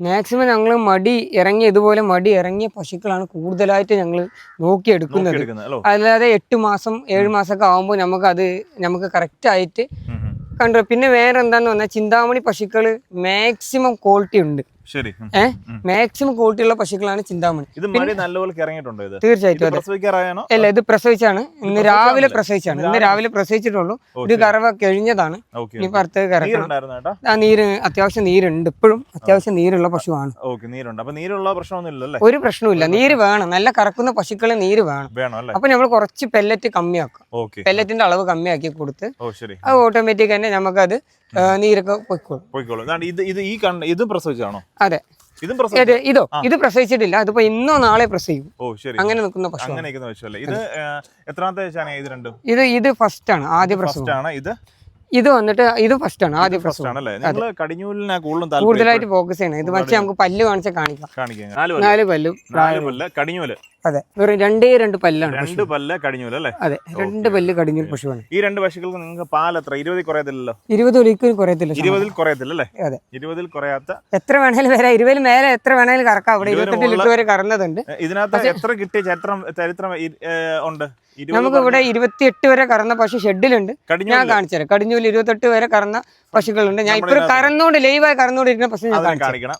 Maximum ഞങ്ങൾ മടി ഇറങ്ങിയ ഇതുപോലെ മടി ഇറങ്ങിയ പശുക്കളാണ് കൂടുതലായിട്ട് ഞങ്ങൾ നോക്കിയെടുക്കുന്നത്. നോക്കിയെടുക്കുന്നത് അല്ലോ? അല്ലാതെ എട്ട് മാസം ഏഴ് മാസമൊക്കെ ആകുമ്പോൾ നമുക്ക് അത് നമുക്ക് കറക്റ്റ് ആയിട്ട്. കണ്ടു. പിന്നെ വേറെ എന്താന്ന് പറഞ്ഞാൽ ചിന്താമണി പശുക്കൾ മാക്സിമം ക്വാളിറ്റി ഉണ്ട്. ശരി. ഏഹ് മാക്സിമം ക്വാളിറ്റിയുള്ള പശുക്കളാണ് ചിന്താമണി. ഇത് നല്ലപോലെ ഇറങ്ങിയിട്ടുണ്ടോ ഇത്? തീർച്ചയായിട്ടും അല്ല ഇത് പ്രസവിച്ചാണ്. ഇന്ന് രാവിലെ? പ്രസവിച്ചാണ്. ഇന്ന് രാവിലെ പ്രസവിച്ചിട്ടുള്ളൂ. ഒരു. കറവ കഴിഞ്ഞതാണ്. ഇനി പുറത്ത് കറക്കണം ആ നീര് അത്യാവശ്യം നീരുണ്ട്. ഇപ്പോഴും അത്യാവശ്യം നീരുള്ള പശുവാണ്. ഒരു പ്രശ്നവുമില്ല. നീര് വേണം. നല്ല കറക്കുന്ന പശുക്കളെ നീര് വേണം. അപ്പൊ നമ്മൾ കുറച്ച് പെല്ലറ്റ് കമ്മിയാക്കും. പെല്ലറ്റിന്റെ അളവ് കമ്മിയാക്കി കൊടുത്ത് അത് ഓട്ടോമാറ്റിക് തന്നെ നമുക്കത് നീരൊക്കെ പൊയ്ക്കോളും. പൊയ്ക്കോളും. ഇത് ഇത് ഈ കണ്ട ഇതും പ്രസവിച്ചാണോ അതെ. ഇതും ഇതോ ഇത് പ്രസവിച്ചിട്ടില്ല. അതിപ്പോ ഇന്നോ നാളെ പ്രസവിക്കും. ഓ ശരി. അങ്ങനെ നിൽക്കുന്ന പശു അങ്ങനെ നിൽക്കുന്ന വെച്ചല്ലേ ഇത് ആ, എത്രാമത്തെ ചാനൽ ഇത് രണ്ടും? ഇത് ഇത് ഫസ്റ്റ് ആണ് ആദ്യ ഫസ്റ്റ് ആണ് ഇത്? ഇത് വന്നിട്ട് ഇത് ഫസ്റ്റ് ആണ് ആദ്യ ഫസ്റ്റ് ആണല്ലേ നിങ്ങൾ കടിഞ്ഞൂലിനാ കൂടുതലും കൂടുതലായിട്ട് ഫോക്കസ് ചെയ്യണം. ഇത് പക്ഷേ നമുക്ക് പല്ല് കാണിച്ചാൽ കാണിക്കാം. കാണിക്കുക നാല് പല്ല്. നാല് പല്ലും നാല് പല്ല്. കടിഞ്ഞൂൽ. അതെ. വെറും രണ്ടേ രണ്ട് പല്ലാണ് രണ്ട് പല്ല് കടിഞ്ഞൂൽ അല്ലേ അതെ രണ്ട് പല്ല് കടിഞ്ഞൂൽ പശുവാണ്. ഈ രണ്ട് പശുക്കൾക്ക് നിങ്ങൾക്ക് പാൽ എത്ര ഇരുപതിൽ കുറയത്തില്ലല്ലോ? ഇരുപത് ഒരിക്കലും കുറയത്തില്ല. ഇരുപതിൽ കുറയത്തില്ല അല്ലേ അതെ. ഇരുപതിൽ കുറയാത്ത എത്ര വേണേലും വരാം. ഇരുപതിൽ മേലെ എത്ര വേണേലും കറക്കാം. അവിടെ ഇരുപത്തെട്ട് ലിറ്റർ വരെ കറന്നതുണ്ട്. ഇതിനകത്ത് എത്ര കിട്ടിയ ചരിത്രം ചരിത്രം ഉണ്ട്? നമുക്ക് ഇവിടെ ഇരുപത്തിയെട്ട് വരെ കറന്ന പശു ഷെഡിലുണ്ട്. ഞാൻ കാണിച്ചുതരാം കാണിച്ചു തരാം. കടിഞ്ഞൂൽ ഇരുപത്തെട്ട് വരെ കറന്ന പശുക്കളുണ്ട്. ഞാൻ നമ്മുടെ ഇപ്പൊ ഇതിനകത്ത് കറന്നുകൊണ്ട് ലൈവായി കറന്നുകൊണ്ടിരിക്കുന്ന പശു ഞാൻ കാണിക്കണം.